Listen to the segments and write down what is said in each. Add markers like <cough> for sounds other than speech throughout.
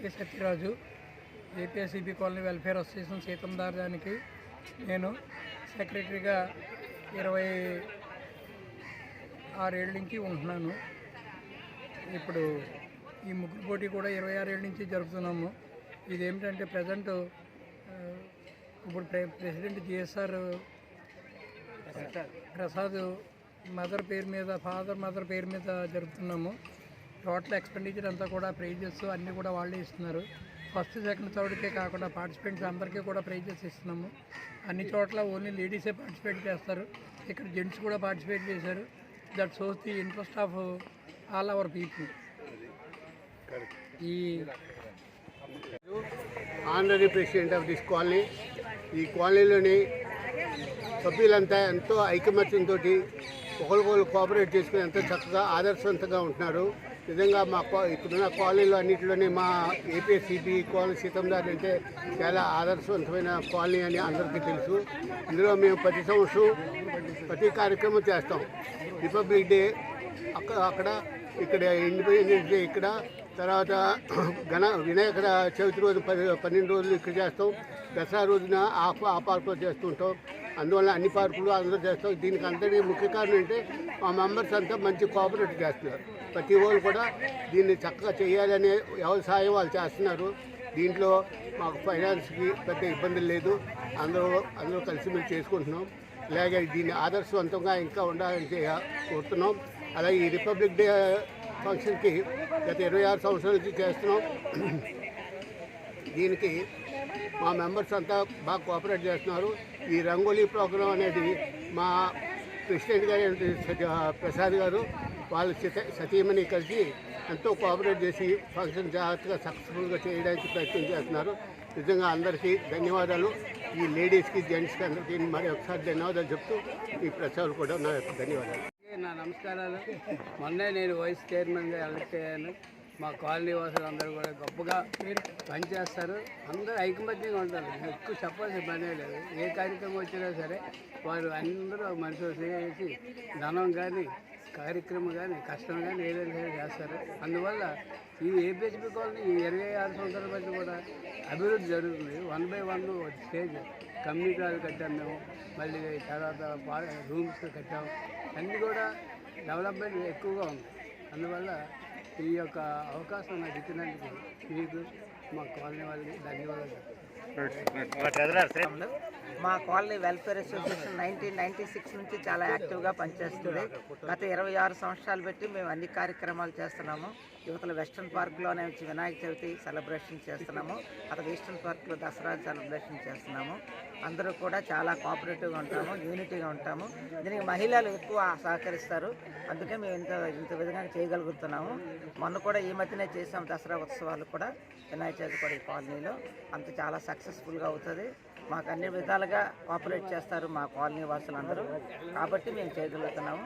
K. Satyaraju APSCB colony welfare association సీతందారానికి నేను సెక్రటరీగా ఇరవై ఆరేళ్ళ నుంచి ఉంటున్నాను. ఇప్పుడు ఈ ముగ్గురు పోటీ కూడా ఇరవై ఆరేళ్ళ నుంచి జరుపుతున్నాము. ఇదేమిటంటే ప్రజెంట్ ఇప్పుడు ప్రెసిడెంట్ జిఎస్ఆర్ ప్రసాద్ మదర్ పేరు మీద ఫాదర్ మదర్ పేరు మీద జరుపుతున్నాము. టోటల్ ఎక్స్పెండిచర్ అంతా కూడా ప్రైజెస్ అన్నీ కూడా వాళ్ళే ఇస్తున్నారు. ఫస్ట్ సెకండ్ థర్డ్కే కాకుండా పార్టిసిపెంట్స్ అందరికీ కూడా ప్రైజెస్ ఇస్తున్నాము. అన్ని చోట్ల ఓన్లీ లేడీసే పార్టిసిపేట్ చేస్తారు. ఇక్కడ జెంట్స్ కూడా పార్టిసిపేట్ చేశారు. That shows the interest of all our people. ఈ honorary president of this colony. ఈ కాలనీలోని సభ్యులంతా ఎంతో ఐకమత్యంతో ఒకరికొకరు కోఆపరేట్ చేసుకుని ఎంతో చక్కగా ఆదర్శవంతంగా ఉంటున్నారు. నిజంగా మా కా- ఇక్కడున్న కాలనీలో అన్నింటిలోనే మా ఏపీసీపీ కాలనీ సీతందార్ అంటే చాలా ఆదర్శవంతమైన కాలనీ అని అందరికీ తెలుసు. ఇందులో మేము ప్రతి సంవత్సరం ప్రతి కార్యక్రమం చేస్తాం. రిపబ్లిక్ డే అక్కడ అక్కడ ఇక్కడ ఇండిపెండెన్స్ డే ఇక్కడ తర్వాత <clears throat> గణ వినాయక చవితి రోజు పది పన్నెండు రోజులు ఇక్కడ చేస్తాం. దసరా రోజున ఆ ఆ పార్కులో చేస్తుంటాం. అందువల్ల అన్ని పార్కులు అందరూ చేస్తాం. దీనికి అందరికీ ముఖ్య కారణం అంటే మా మెంబర్స్ అంతా మంచి కోఆపరేట్ చేస్తున్నారు. ప్రతి వాళ్ళు కూడా దీన్ని చక్కగా చేయాలనే వ్యవసాయం వాళ్ళు చేస్తున్నారు. దీంట్లో మాకు ఫైనాన్స్కి పెద్ద ఇబ్బంది లేదు. అందరూ అందరూ కలిసిమెలిసి చేసుకుంటున్నాం. ఇలాగే దీన్ని ఆదర్శవంతంగా ఇంకా ఉండాలని కోరుతున్నాం. అలాగే ఈ రిపబ్లిక్ డే ఫంక్షన్కి గత ఇరవై ఆరు సంవత్సరాల నుంచి చేస్తున్నాం. దీనికి మా మెంబర్స్ అంతా బాగా కోఆపరేట్ చేస్తున్నారు. ఈ రంగోలీ ప్రోగ్రాం అనేది మా ప్రెసిడెంట్ గారు ప్రసాద్ గారు వాళ్ళు సతీమణి కలిసి ఎంతో కోఆపరేట్ చేసి ఫంక్షన్ జాగ్రత్తగా సక్సెస్ఫుల్గా చేయడానికి ప్రయత్నం చేస్తున్నారు. నిజంగా అందరికీ ధన్యవాదాలు. ఈ లేడీస్కి జెంట్స్కి అందరికీ మరి ఒకసారి ధన్యవాదాలు చెప్తూ ఈ ప్రచారాలు కూడా నా యొక్క ధన్యవాదాలు. నా నమస్కారాలు. మొన్నే నేను వైస్ చైర్మన్గా ఎలక్ట్ అయ్యాను. మా కాలనీ వాసులు అందరూ కూడా గొప్పగా పనిచేస్తారు. అందరూ ఐకమత్యంగా ఉంటారు. ఎక్కువ చెప్పాల్సిన పనే లేదు. ఏ కార్యక్రమం వచ్చినా సరే వారు అందరూ మనుషులు చేసి ధనం కానీ కార్యక్రమం కానీ కష్టం కానీ ఏదైనా సరే చేస్తారు. అందువల్ల ఈ ఏపీహెచ్పి కాలనీ ఈ ఇరవై ఆరు సంవత్సరాల బట్టి కూడా అభివృద్ధి జరుగుతుంది. One by one stage community కట్టాం మేము. మళ్ళీ తర్వాత రూమ్స్ కట్టాం. అన్నీ కూడా డెవలప్మెంట్ ఎక్కువగా ఉంది. అందువల్ల ఈ యొక్క అవకాశం నాకు ఇచ్చినందుకు మీకు మా కాలనీ వాళ్ళకి ధన్యవాదాలు. మా colony welfare association nineteen ninety six నుంచి చాలా యాక్టివ్గా పనిచేస్తుంది. గత ఇరవై ఆరు సంవత్సరాలు పెట్టి మేము అన్ని కార్యక్రమాలు చేస్తున్నాము. యువతల వెస్ట్రన్ పార్క్లోనే వచ్చి వినాయక చవితి సెలబ్రేషన్ చేస్తున్నాము. అక్కడ ఈస్టర్న్ పార్క్లో దసరా సెలబ్రేషన్ చేస్తున్నాము. అందరూ కూడా చాలా కోఆపరేటివ్గా ఉంటాము యూనిటీగా ఉంటాము. దీనికి మహిళలు ఎక్కువ సహకరిస్తారు. అందుకే మేము ఇంత ఇంత విధంగా చేయగలుగుతున్నాము. మొన్న కూడా ఈ మధ్యనే చేసాం దసరా ఉత్సవాలు కూడా. వినాయక చవితి కాలనీలో. అంత చాలా సక్సెస్ఫుల్గా అవుతుంది. మాకు అన్ని విధాలుగా కోఆపరేట్ చేస్తారు మా కాలనీ వాసులందరూ. కాబట్టి మేము చేయగలుగుతున్నాము.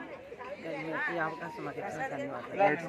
ఈ అవకాశం మాకు ఇచ్చిన ధన్యవాదాలు.